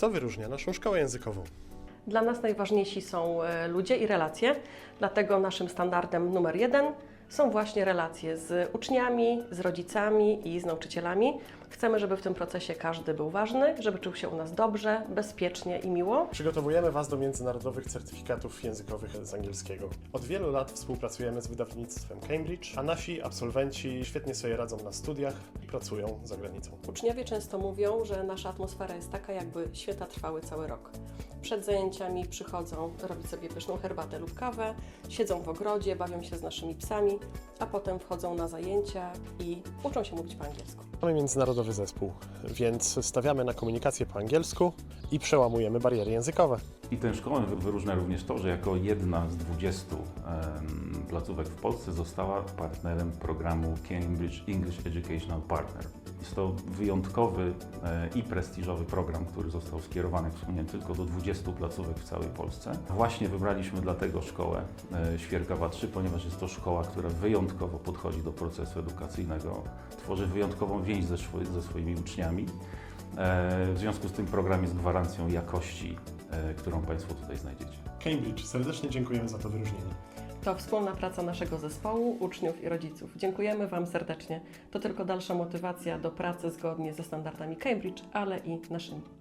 Co wyróżnia naszą szkołę językową? Dla nas najważniejsi są e, ludzie i relacje, dlatego naszym standardem numer jeden są właśnie relacje z uczniami, z rodzicami i z nauczycielami. Chcemy, żeby w tym procesie każdy był ważny, żeby czuł się u nas dobrze, bezpiecznie i miło. Przygotowujemy Was do międzynarodowych certyfikatów językowych z angielskiego. Od wielu lat współpracujemy z wydawnictwem Cambridge, a nasi absolwenci świetnie sobie radzą na studiach i pracują za granicą. Uczniowie często mówią, że nasza atmosfera jest taka, jakby święta trwały cały rok. Przed zajęciami przychodzą robić sobie pyszną herbatę lub kawę, siedzą w ogrodzie, bawią się z naszymi psami, a potem wchodzą na zajęcia i uczą się mówić po angielsku. Mamy międzynarodowy zespół, więc stawiamy na komunikację po angielsku i przełamujemy bariery językowe. I tę szkołę wy- wyróżnia również to, że jako jedna z 20 em, placówek w Polsce została partnerem programu Cambridge English Educational Partner. To wyjątkowy e, i prestiżowy program, który został skierowany, jak wspomniałem, tylko do 20 placówek w całej Polsce. Właśnie wybraliśmy dlatego szkołę e, Świerkawa 3, ponieważ jest to szkoła, która wyjątkowo podchodzi do procesu edukacyjnego, tworzy wyjątkową więź ze, ze swoimi uczniami. E, W związku z tym program jest gwarancją jakości, którą Państwo tutaj znajdziecie. Cambridge, serdecznie dziękujemy za to wyróżnienie. To wspólna praca naszego zespołu, uczniów i rodziców. Dziękujemy Wam serdecznie. To tylko dalsza motywacja do pracy zgodnie ze standardami Cambridge, ale i naszymi.